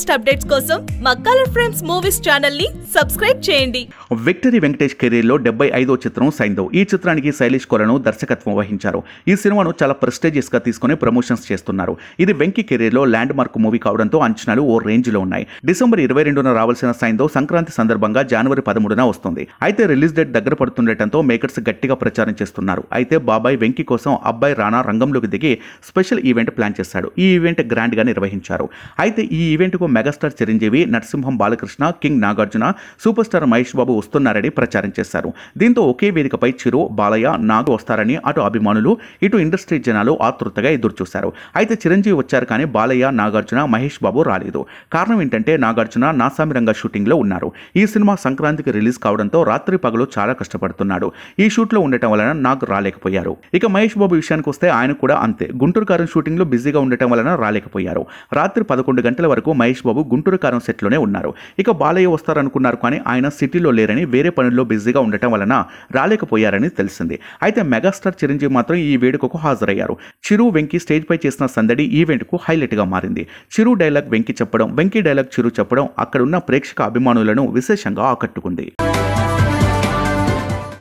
Latest updates కోసం మా colour frames movies ఛానల్ని సబ్స్క్రైబ్ చేయండి. విక్టరీ వెంకటేష్ కెరీర్లో డెబ్బై ఐదో చిత్రం సైందో ఈ చిత్రానికి శైలేష్ కొలను దర్శకత్వం వహించారు. ఈ సినిమాను చాలా ప్రెస్టేజియస్గా తీసుకుని ప్రమోషన్స్ చేస్తున్నారు. ఇది వెంకీ కెరీర్లో ల్యాండ్ మార్క్ మూవీ కావడంతో అంచనాలు ఓ రేంజ్లో ఉన్నాయి. డిసెంబర్ ఇరవై రెండున రావాల్సిన సైందో సంక్రాంతి సందర్భంగా జనవరి పదమూడున వస్తుంది. అయితే రిలీజ్ డేట్ దగ్గర పడుతుండటంతో మేకర్స్ గట్టిగా ప్రచారం చేస్తున్నారు. అయితే బాబాయ్ వెంకీ కోసం అబ్బాయి రానా రంగంలోకి దిగి స్పెషల్ ఈవెంట్ ప్లాన్ చేశాడు. ఈ ఈవెంట్ గ్రాండ్గా నిర్వహించారు. అయితే ఈ ఈవెంట్కు megastar Chiranjeevi Narasimham Balakrishna king Nagarjuna super star Mahesh Babu వస్తున్నారని ప్రచారం చేశారు. దీంతో ఒకే వేదికపై చిరు బాలయ్య నాగు వస్తారని అటు అభిమానులు ఇటు ఇండస్ట్రీ జనాలు ఆతృతగా ఎదురుచూశారు. అయితే చిరంజీవి వచ్చారు కానీ బాలయ్య నాగార్జున మహేష్ బాబు రాలేదు. కారణం ఏంటంటే నాగార్జున నాసామిరంగా షూటింగ్లో ఉన్నారు. ఈ సినిమా సంక్రాంతికి రిలీజ్ కావడంతో రాత్రి పగలు చాలా కష్టపడుతున్నాడు. ఈ షూట్లో ఉండటం వలన నాగ్ రాలేకపోయారు. ఇక మహేష్ బాబు విషయానికి వస్తే ఆయన కూడా అంతే. గుంటూరు కారం షూటింగ్లో బిజీగా ఉండటం వలన రాలేకపోయారు. రాత్రి పదకొండు గంటల వరకు మహేష్ బాబు గుంటూరు కారం సెట్లోనే ఉన్నారు. ఇక బాలయ్య వస్తారనుకున్నారు కానీ ఆయన సిటీలో లేరని వేరే పనుల్లో బిజీగా ఉండటం వలన రాలేకపోయారని తెలిసింది. అయితే మెగాస్టార్ చిరంజీవి మాత్రం ఈ వేడుకకు హాజరయ్యారు. చిరు వెంకీ స్టేజ్ పై చేసిన సందడి ఈవెంట్కు హైలైట్గా మారింది. చిరు డైలాగ్ వెంకీ చెప్పడం వెంకీ డైలాగ్ చిరు చెప్పడం అక్కడున్న ప్రేక్షక అభిమానులను విశేషంగా ఆకట్టుకుంది.